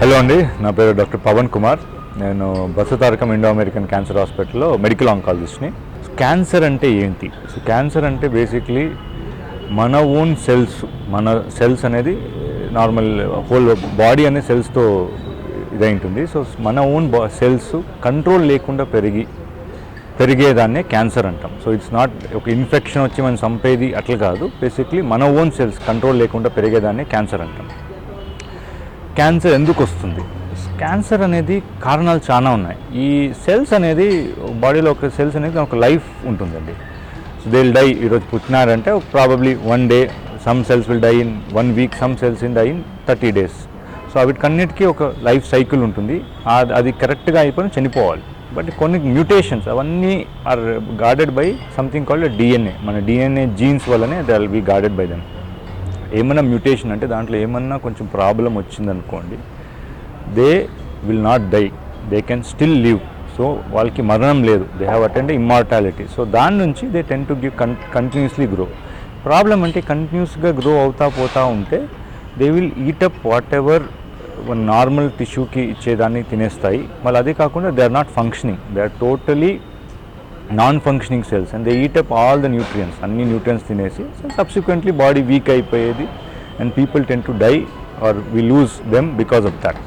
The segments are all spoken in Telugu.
హలో అండి నా పేరు డాక్టర్ పవన్ కుమార్. నేను బసతారకం ఇండో అమెరికన్ క్యాన్సర్ హాస్పిటల్లో మెడికల్ ఆంకాలజిస్ట్ని. క్యాన్సర్ అంటే ఏంటి? సో క్యాన్సర్ అంటే బేసిక్లీ మన ఓన్ సెల్స్ మన సెల్స్ అనేది నార్మల్ హోల్ బాడీ అనే సెల్స్తో ఇదై ఉంటుంది సో మన ఓన్ బా సెల్స్ కంట్రోల్ లేకుండా పెరిగి పెరిగేదాన్నే క్యాన్సర్ అంటాం. సో ఇట్స్ నాట్ ఒక ఇన్ఫెక్షన్ వచ్చి మనం చంపేది అట్లా కాదు. బేసిక్లీ మన ఓన్ సెల్స్ కంట్రోల్ లేకుండా పెరిగేదాన్నే క్యాన్సర్ అంటాం. క్యాన్సర్ ఎందుకు వస్తుంది? క్యాన్సర్ అనేది కారణాలు చాలా ఉన్నాయి. ఈ సెల్స్ అనేది బాడీలో ఒక సెల్స్ అనేది ఒక లైఫ్ ఉంటుందండి. సో దే విల్ డై ఈరోజు పుట్టినారంటే probably one day some cells will die in one week some cells in die in thirty days so వీటికన్నిటికీ ఒక లైఫ్ సైకిల్ ఉంటుంది. అది కరెక్ట్గా అయిపోయిన చనిపోవాలి. బట్ కొన్ని మ్యూటేషన్స్ అవన్నీ are guarded by something called DNA మన డిఎన్ఏ జీన్స్ వల్లనే they will be guarded by them ఏమైనా మ్యూటేషన్ అంటే దాంట్లో ఏమన్నా కొంచెం ప్రాబ్లం వచ్చిందనుకోండి they will not die they can still live so వాళ్ళకి మరణం లేదు. They have attained immortality so దాని నుంచి they tend to give con continuously grow problem అంటే కంటిన్యూస్గా గ్రో అవుతా పోతా ఉంటే they will eat up whatever normal టిష్యూకి ఇచ్చేదాన్ని తినేస్తాయి. మళ్ళీ అదే కాకుండా they are not functioning they are totally non functioning cells and they eat up all the nutrients అన్ని న్యూట్రియన్స్ తినేసి సో సబ్సిక్వెంట్లీ బాడీ వీక్ అయిపోయేది and people tend to die or we lose them because of that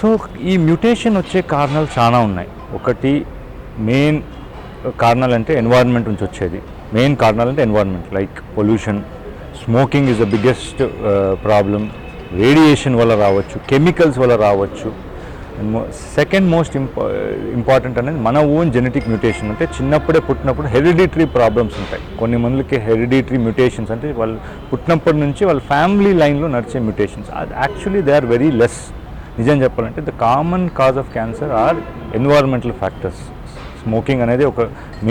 so ఈ మ్యూటేషన్ వచ్చే కారణాలు చాలా ఉన్నాయి. ఒకటి మెయిన్ కారణాలు అంటే ఎన్వైర్న్మెంట్ నుంచి వచ్చేది. మెయిన్ కారణాలు అంటే environment like pollution smoking is the biggest problem radiation వల్ల రావచ్చు. కెమికల్స్ వల్ల రావచ్చు. సెకండ్ మోస్ట్ ఇంపా ఇంపార్టెంట్ అనేది మన ఓన్ జెనెటిక్ మ్యూటేషన్ అంటే చిన్నప్పుడే పుట్టినప్పుడు హెరిడిటరీ ప్రాబ్లమ్స్ ఉంటాయి. కొన్ని మందికి హెరిడిటరీ మ్యూటేషన్స్ అంటే వాళ్ళు పుట్టినప్పటి నుంచి వాళ్ళ ఫ్యామిలీ లైన్లో నడిచే మ్యూటేషన్స్ అది actually they are very less నిజం చెప్పాలంటే the common cause of cancer are environmental factors smoking అనేది ఒక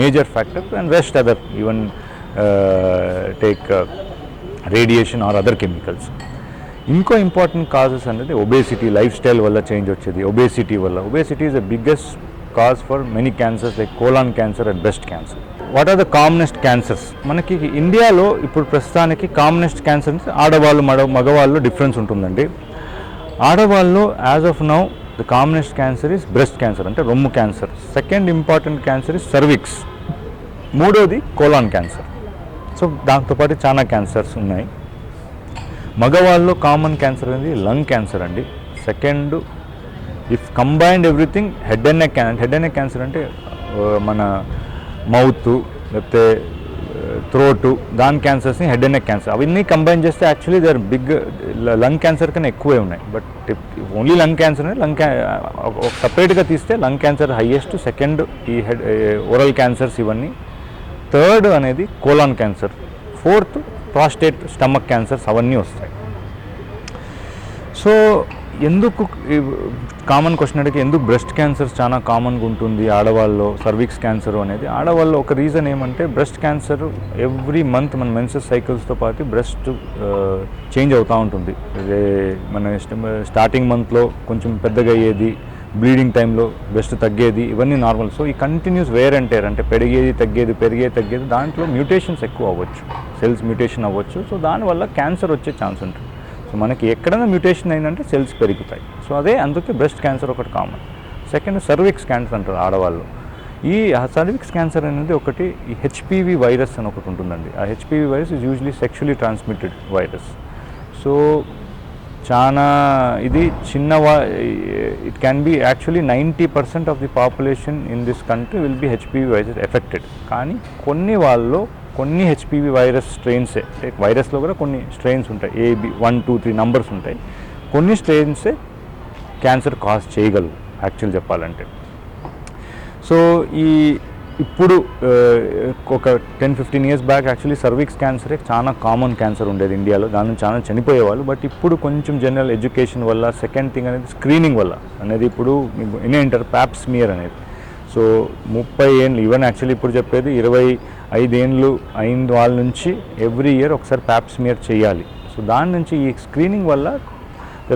major factor and rest other even take radiation or other chemicals ఇంకో ఇంపార్టెంట్ కాజెస్ అనేది ఒబేసిటీ లైఫ్ స్టైల్ వల్ల చేంజ్ వచ్చేది. ఒబేసిటీ వల్ల. Obesity is the biggest cause for many cancers like colon cancer and breast cancer what are the commonest cancers మనకి ఇండియాలో ఇప్పుడు ప్రస్తుతానికి కామనెస్ట్ క్యాన్సర్ ఆడవాళ్ళు మగ మగవాళ్ళు డిఫరెన్స్ ఉంటుందండి. ఆడవాళ్ళు as of now the commonest cancer is breast cancer అంటే రొమ్ము cancer second important cancer is cervix మూడోది కోలాన్ క్యాన్సర్ సో దాంతోపాటు చాలా క్యాన్సర్స్ ఉన్నాయి. మగవాళ్ళలో కామన్ క్యాన్సర్ అనేది లంగ్ క్యాన్సర్ అండి. Second if combined everything head and neck can head and neck cancer అంటే మన మౌత్ లేకపోతే థ్రోటు దాని క్యాన్సర్స్ని హెడ్ అండ్ నెక్ క్యాన్సర్ అవన్నీ కంబైన్ చేస్తే actually they are big lung cancer కన్నా ఎక్కువే ఉన్నాయి. బట్ ఓన్లీ లంగ్ క్యాన్సర్ అనేది లంగ్ సపరేట్గా తీస్తే లంగ్ క్యాన్సర్ హైయెస్ట్ సెకండ్ ఈ హెడ్ ఓరల్ క్యాన్సర్స్ ఇవన్నీ. థర్డ్ అనేది colon cancer fourth prostate stomach cancers అవన్నీ వస్తాయి. సో ఎందుకు కామన్ క్వశ్చన్ అడిగి ఎందుకు బ్రెస్ట్ క్యాన్సర్ చాలా కామన్గా ఉంటుంది ఆడవాళ్ళు సర్వీక్స్ క్యాన్సర్ అనేది? ఆడవాళ్ళు ఒక రీజన్ ఏమంటే బ్రెస్ట్ క్యాన్సర్ ఎవ్రీ మంత్ మన మెన్సెస్ సైకిల్స్తో పాటు బ్రెస్ట్ చేంజ్ అవుతూ ఉంటుంది. మన స్టార్టింగ్ మంత్లో కొంచెం పెద్దగా అయ్యేది బ్లీడింగ్ టైంలో బెస్ట్ తగ్గేది ఇవన్నీ నార్మల్. సో ఈ కంటిన్యూస్ వేర్ అండ్ టేర్ అంటే పెరిగేది తగ్గేది పెరిగేది తగ్గేది దాంట్లో మ్యూటేషన్స్ ఎక్కువ అవ్వచ్చు. సెల్స్ మ్యూటేషన్ అవ్వచ్చు. సో దానివల్ల క్యాన్సర్ వచ్చే ఛాన్స్ ఉంటుంది. సో మనకి ఎక్కడైనా మ్యూటేషన్ అయిందంటే సెల్స్ పెరుగుతాయి. సో అదే అందుకే బ్రెస్ట్ క్యాన్సర్ ఒకటి కామన్. సెకండ్ సర్విక్స్ క్యాన్సర్ అంటారు ఆడవాళ్ళు. ఈ సర్విక్స్ క్యాన్సర్ అనేది ఒకటి ఈ హెచ్పివి వైరస్ అని ఒకటి ఉంటుందండి. ఆ HPV virus is usually sexually transmitted virus so చాలా ఇది చిన్న it can be actually ninety percent of the population in this country will be HPV virus affected కానీ కొన్ని వాళ్ళలో కొన్ని హెచ్పివి వైరస్ స్ట్రెయిన్సే అంటే వైరస్లో కూడా కొన్ని స్ట్రెయిన్స్ ఉంటాయి. AB one two three numbers ఉంటాయి. కొన్ని స్ట్రెయిన్సే క్యాన్సర్ కాజ్ చేయగలవు యాక్చువల్ చెప్పాలంటే. సో ఈ ఇప్పుడు ఒక ten fifteen years back actually cervix క్యాన్సరే చాలా కామన్ క్యాన్సర్ ఉండేది ఇండియాలో. దాని నుంచి చాలా చనిపోయేవాళ్ళు. బట్ ఇప్పుడు కొంచెం జనరల్ ఎడ్యుకేషన్ వల్ల సెకండ్ థింగ్ అనేది స్క్రీనింగ్ వల్ల అనేది ఇప్పుడు మీకు ఎన్ని అంటారు ప్యాప్స్మియర్ అనేది. సో ముప్పై ఏళ్ళు ఈవెన్ యాక్చువల్లీ ఇప్పుడు చెప్పేది ఇరవై ఐదేళ్ళు అయిన వాళ్ళ నుంచి ఎవ్రీ ఇయర్ ఒకసారి ప్యాప్స్ మియర్ చేయాలి. సో దాని నుంచి ఈ స్క్రీనింగ్ వల్ల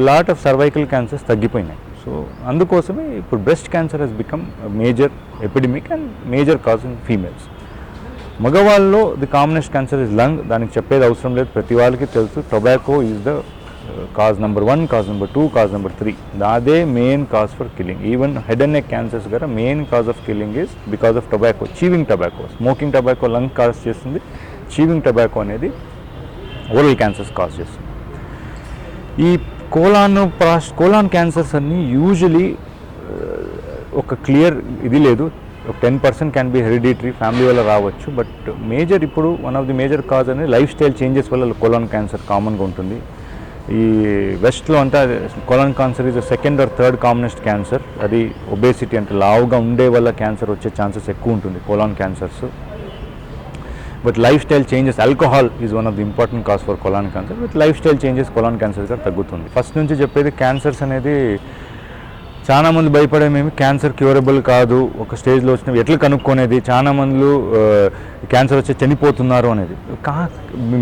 లాట్ ఆఫ్ సర్వైకల్ క్యాన్సర్స్ తగ్గిపోయినాయి. సో అందుకోసమే ఇప్పుడు breast cancer has become major epidemic and major cause in females. మగవాళ్ళలో the commonest cancer is lung దానికి చెప్పేది అవసరం లేదు ప్రతి వాళ్ళకి తెలుసు. Tobacco is the uh, cause number one cause number two cause number three. అదే main cause for killing. Even head and neck cancers గారా main cause of killing is because of tobacco chewing tobacco. Smoking tobacco lung cause చేస్తుంది. చీవింగ్ టొబాకో అనేది ఓరల్ క్యాన్సర్స్ కాజ్ చేస్తుంది. ఈ కోలాన్ ప్రాస్ కోలాన్ క్యాన్సర్స్ అన్నీ యూజువలీ ఒక క్లియర్ ఇది లేదు. ఒక ten percent can be hereditary family వల్ల రావచ్చు. బట్ మేజర్ ఇప్పుడు one of the major cause అనేది లైఫ్ స్టైల్ చేంజెస్ వల్ల కొలాన్ క్యాన్సర్ కామన్గా ఉంటుంది. ఈ వెస్ట్లో అంతా colon cancer is second or third commonest cancer అది ఒబేసిటీ అంటే లావుగా ఉండే వల్ల క్యాన్సర్ వచ్చే ఛాన్సెస్ ఎక్కువ ఉంటుంది colon cancers but lifestyle changes alcohol is one of the important cause for colon cancer but lifestyle changes colon క్యాన్సర్గా తగ్గుతుంది. ఫస్ట్ నుంచి చెప్పేది క్యాన్సర్స్ అనేది చాలా మంది భయపడేమేమి? క్యాన్సర్ క్యూరబుల్ కాదు ఒక స్టేజ్లో వచ్చినవి ఎట్లా కనుక్కొనేది? చాలా మందులు క్యాన్సర్ వచ్చి చనిపోతున్నారు అనేది. కా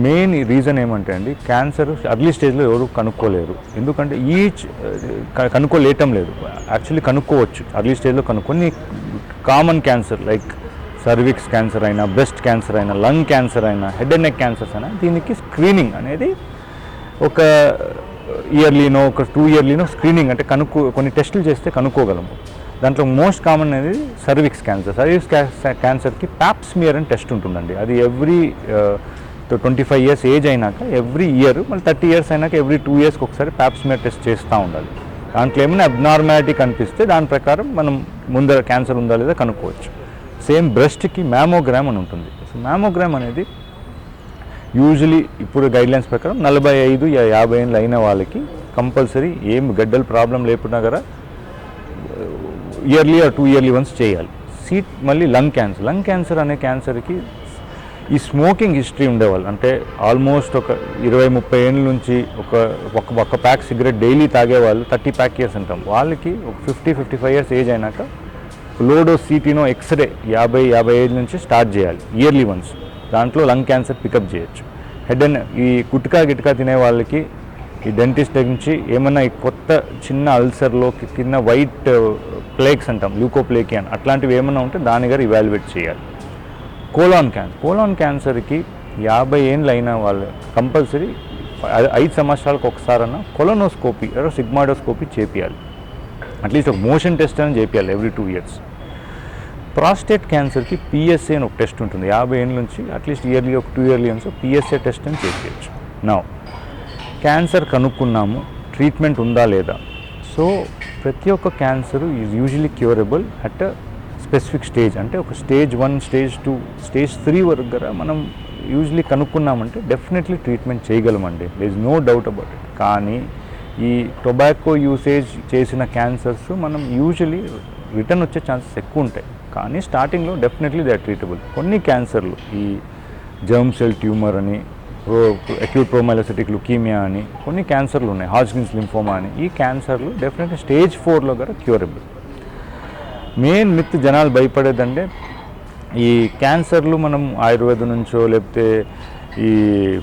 మెయిన్ రీజన్ ఏమంటే అండి క్యాన్సర్ అర్లీ స్టేజ్లో ఎవరు కనుక్కోలేరు. ఎందుకంటే ఈచ్ కనుక్కోలేటం లేదు. యాక్చువల్లీ కనుక్కోవచ్చు. అర్లీ స్టేజ్లో కనుక్కొని common cancer like cervix cancer అయినా బ్రెస్ట్ క్యాన్సర్ అయినా లంగ్ క్యాన్సర్ అయినా హెడ్ అండ్ నెక్ క్యాన్సర్స్ అయినా దీనికి స్క్రీనింగ్ అనేది ఒక ఇయర్లీనో ఒక టూ ఇయర్లీనో స్క్రీనింగ్ అంటే కనుక్కో కొన్ని టెస్టులు చేస్తే కనుక్కోగలము దాంట్లో మోస్ట్ కామన్ అనేది సర్విక్స్ క్యాన్సర్ సర్విక్స్ క్యాన్సర్కి ప్యాప్స్మియర్ అని టెస్ట్ ఉంటుందండి. అది every twenty five years age అయినాక ఎవ్రీ ఇయర్ మళ్ళీ థర్టీ ఇయర్స్ అయినాక ఎవ్రీ టూ ఇయర్స్కి ఒకసారి ప్యాప్స్మియర్ టెస్ట్ చేస్తూ ఉండాలి. దాంట్లో ఏమైనా అబ్నార్మాలిటీ కనిపిస్తే దాని ప్రకారం మనం ముందర క్యాన్సర్ ఉందా లేదా కనుక్కోవచ్చు. సేమ్ బ్రెస్ట్కి మ్యామోగ్రామ్ అని ఉంటుంది. సో మ్యామోగ్రామ్ అనేది యూజువలీ ఇప్పుడు గైడ్లైన్స్ ప్రకారం నలభై ఐదు యాభై ఏళ్ళు అయిన వాళ్ళకి కంపల్సరీ ఏం గడ్డలు ప్రాబ్లం లేకున్నా కదా yearly or two yearly once చేయాలి. సీట్ మళ్ళీ లంగ్ క్యాన్సర్. లంగ్ క్యాన్సర్ అనే క్యాన్సర్కి ఈ స్మోకింగ్ హిస్టరీ ఉండేవాళ్ళు. అంటే ఆల్మోస్ట్ ఒక ఇరవై ముప్పై ఏళ్ళ నుంచి ఒక ఒక ఒక్క ప్యాక్ సిగరెట్ డైలీ తాగేవాళ్ళు థర్టీ ప్యాక్ ఇయర్స్ అంటాం. వాళ్ళకి ఒక fifty fifty five years age అయినాక లోడో సిటీనో ఎక్స్రే యాభై యాభై ఏడు నుంచి స్టార్ట్ చేయాలి. Yearly once. దాంట్లో లంగ్ క్యాన్సర్ పికప్ చేయొచ్చు. హెడ్ అండ్ ఈ గుట్కా గిట్కా తినే వాళ్ళకి ఈ డెంటిస్ట్ నుంచి ఏమన్నా ఈ కొత్త చిన్న అల్సర్లో కింద వైట్ ప్లేక్స్ uh, అంటాం ల్యూకోప్లేకి అని అట్లాంటివి ఏమన్నా ఉంటే దాని గారు ఇవాల్యుయేట్ చేయాలి. కోలాన్ క్యాన్సర్ కోలాన్ క్యాన్సర్కి యాభై ఏళ్ళు అయిన వాళ్ళు కంపల్సరీ ఐదు సంవత్సరాలకు ఒకసారన్నా కొలోనోస్కోపీ సిగ్మాడోస్కోపీ చేపియాలి. అట్లీస్ట్ ఒక మోషన్ టెస్ట్ అని చేపియాలి ఎవ్రీ టూ ఇయర్స్ ప్రాస్టేట్ క్యాన్సర్కి పిఎస్ఏ అని ఒక టెస్ట్ ఉంటుంది. యాభై ఏళ్ళ నుంచి అట్లీస్ట్ ఇయర్లీ ఒక టూ ఇయర్లీ అని పిఎస్ఏ టెస్ట్ అని చేపించచ్చు నా క్యాన్సర్ కనుక్కున్నాము ట్రీట్మెంట్ ఉందా లేదా? సో ప్రతి ఒక్క cancer is usually curable at specific stage అంటే ఒక stage one stage two stage three వరకు కదా మనం యూజువలీ కనుక్కున్నామంటే definitely treatment చేయగలమండి. There is no doubt about it కానీ ఈ టొబాకో యూసేజ్ చేసిన క్యాన్సర్స్ మనం యూజువలీ రిటర్న్ వచ్చే ఛాన్సెస్ ఎక్కువ ఉంటాయి. కానీ స్టార్టింగ్లో డెఫినెట్లీ దే ఆర్ ట్రీటబుల్. కొన్ని క్యాన్సర్లు ఈ జర్మ్ సెల్ ట్యూమర్ అని ప్రో అక్యూట్ ప్రోమైలోసిటిక్ లుకీమియా అని కొన్ని క్యాన్సర్లు ఉన్నాయి. హాజ్కిన్స్ లింఫోమా అని. ఈ క్యాన్సర్లు డెఫినెట్లీ స్టేజ్ ఫోర్లో కూడా క్యూరబుల్. మెయిన్ మిత్ జనాలు భయపడేదంటే ఈ క్యాన్సర్లు మనం ఆయుర్వేదం నుంచో లేకపోతే ఈ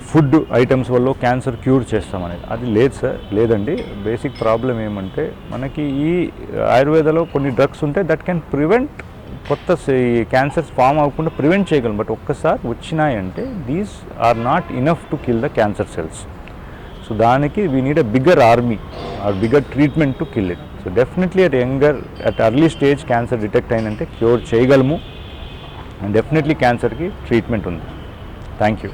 ఫుడ్ ఐటమ్స్ వల్ల క్యాన్సర్ క్యూర్ చేస్తామనేది. అది లేదు సార్ లేదండి. బేసిక్ ప్రాబ్లం ఏమంటే మనకి ఈ ఆయుర్వేదలో కొన్ని డ్రగ్స్ ఉంటాయి దట్ కెన్ ప్రివెంట్ కొత్త క్యాన్సర్స్ ఫామ్ అవ్వకుండా ప్రివెంట్ చేయగలం. బట్ ఒక్కసారి వచ్చినాయంటే these are not enough to kill the cancer cells. So దానికి we need a bigger army or bigger treatment to kill it. So definitely at younger at early stage cancer detect అయిందంటే క్యూర్ చేయగలము. అండ్ డెఫినెట్లీ క్యాన్సర్కి ట్రీట్మెంట్ ఉంది. Thank you.